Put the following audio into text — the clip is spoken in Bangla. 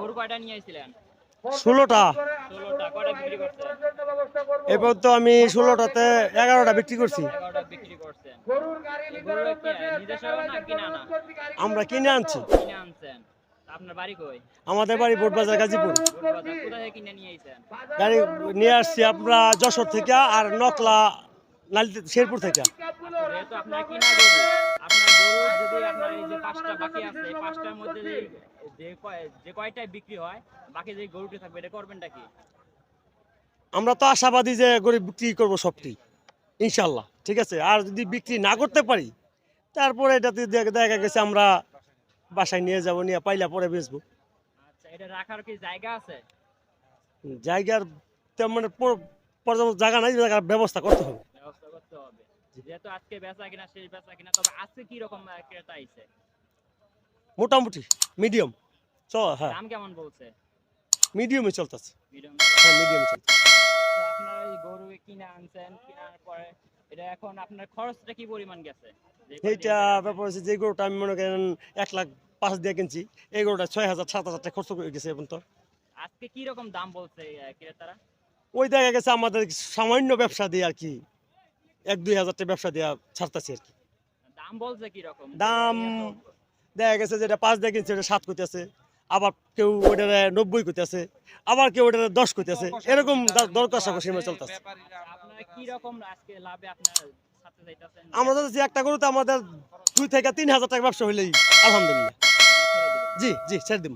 গরু কয়টা নিয়ে আসছিলেন ষোলোটা। তো আমি ষোলোটাতে এগারোটা বিক্রি করছি। আমরা কিনে আনছি। কিনে আনছেন। আপনার বাড়ি কই? আমাদের বাড়ি বোটবাজার গাজীপুর। গাড়ি নিয়ে আসছি আমরা যশোর থেকে আর নকলা শেরপুর থেকে যেহেতু আপনার কিনা গরু আপনার গরু যদি আপনার এই যে পাঁচটা বাকি আছে এই পাঁচটার মধ্যে যে যে কয়- কয়টায় বিক্রি হয় বাকি যে গরুটি থাকবে এটা করবেনটা কি? আমরা তো আশাবাদী যে গরিব বিক্রি করব সবটি ইনশাল্লাহ ঠিক আছে? আর যদি বিক্রি না করতে পারি তারপরে এটাতে দেখ- দেখা গেছে আমরা বাসায় নিয়ে যাব নিয়ে পাইলা পরে বেচবো। আচ্ছা এটা রাখার কি জায়গা আছে? জায়গার তেমন পর্যাপ্ত জায়গা নাই জায়গার ব্যবস্থা করতে হবে। ব্যবস্থা করতে হবে। যেহেতু আজকে বেচা কিনা শেষ বেচা কিনা তবে আজকে কি রকম ক্রেতা আইছে? মোটামুটি মিডিয়াম চল হ্যাঁ। দাম কেমন বলছে? মিডিয়ামে চলতেছে। মিডিয়াম হ্যাঁ মিডিয়ামে চলছে আপনার এই গরু কিনে আনছেন কেনার পরে এটা এখন আপনার খরচটা কি পরিমাণ গেছে? এইটা ব্যাপার হচ্ছে যে গরুটা আমি মনে করেন এক লাখ পাঁচ দিয়ে কিনছি এই গরুটা ছয় হাজার সাত হাজার টাকা খরচ করে গেছে এখন তো। আজকে কি রকম দাম বলছে ক্রেতারা? ওই দেখা গেছে আমাদের সামান্য ব্যবসা দিয়ে আর কি এক দুই হাজার টাকা ব্যবসা দিয়ে ছাড়তেছি আর কি। দাম বলছে কি রকম? দাম দেখা গেছে যেটা পাঁচ দিয়ে কিনছে ওটা সাত করতেছে আবার কেউ ওটা নব্বই করতেছে আবার কেউ ওটা দশ করতেছে এরকম দর- কষাকষি চলতেছে। আমরা যদি একটা গরুতে আমাদের দুই থেকে তিন হাজার টাকা ব্যবসা হইলেই আলহামদুলিল্লাহ। জি জি ছেড়ে দিন